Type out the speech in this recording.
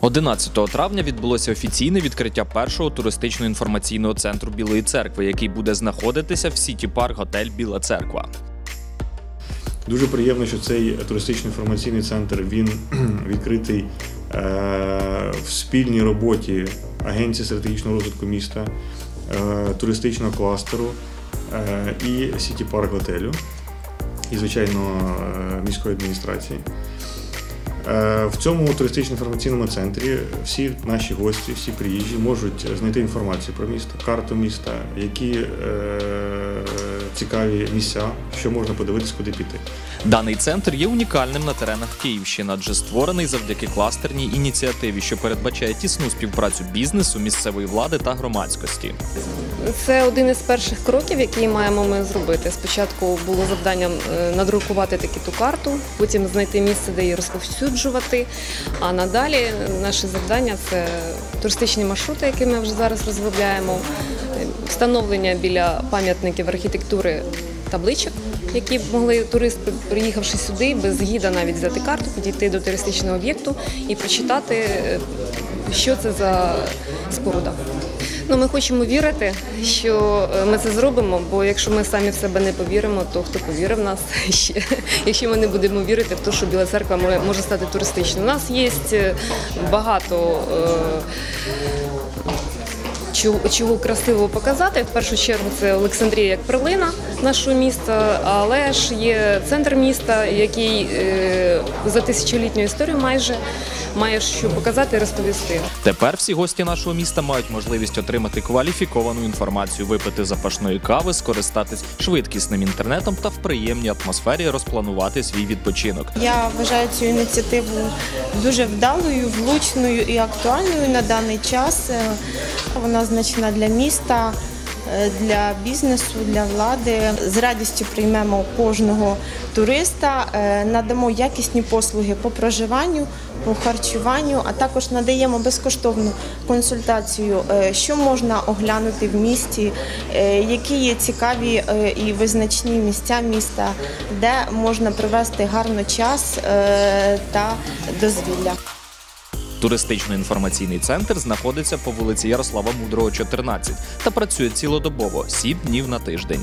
11 травня відбулося офіційне відкриття першого туристично-інформаційного центру Білої церкви, який буде знаходитися в Сіті Парк Готель Біла Церква. Дуже приємно, що цей туристично-інформаційний центр він відкритий е, в спільній роботі Агенції стратегічного розвитку міста, е, туристичного кластеру е, і Сіті Парк готелю, і, звичайно, міської адміністрації. Е, В цьому туристично-інформаційному центрі всі наші гості, всі приїжджі можуть знайти інформацію про місто, карту міста, які е, цікаві місця, що можна подивитись, куди піти. Даний центр є унікальним на теренах Київщини, адже створений завдяки кластерній ініціативі, що передбачає тісну співпрацю бізнесу, місцевої влади та громадськості. Це один із перших кроків, які маємо ми зробити. Спочатку було завданням е, надрукувати таку ту карту, потім знайти місце, де її розповсюджувати. А надалі наше завдання це туристичні маршрути, які ми вже зараз розробляємо, встановлення біля пам'ятників архітектури табличок, які могли туристи, приїхавши сюди, без гіда навіть взяти карту, підійти до туристичного об'єкту і прочитати, е, що це за споруда. Ну, ми хочемо вірити, що е, ми це зробимо, бо якщо ми самі в себе не повіримо, то хто повірив в нас ще? Якщо ми не будемо вірити в те, що Біла церква може- стати туристичною. У нас є е, багато. Чого, чого красивого показати. В першу чергу це Олександрія як перлина нашого міста, але ж є центр міста, який е, за тисячолітню історію майже має що показати і розповісти. Тепер всі гості нашого міста мають можливість отримати кваліфіковану інформацію, випити запашної кави, скористатись швидкісним інтернетом та в приємній атмосфері розпланувати свій відпочинок. Я вважаю цю ініціативу дуже вдалою, влучною і актуальною на даний час. Вона значна для міста, е, для бізнесу, для влади. З радістю приймемо кожного туриста, е, надамо якісні послуги по проживанню, по харчуванню, а також надаємо безкоштовну консультацію, е, що можна оглянути в місті, які є цікаві і визначні місця міста, де можна провести гарно час та дозвілля. Туристично-інформаційний центр знаходиться по вулиці Ярослава Мудрого, 14 та працює цілодобово 7 днів на тиждень.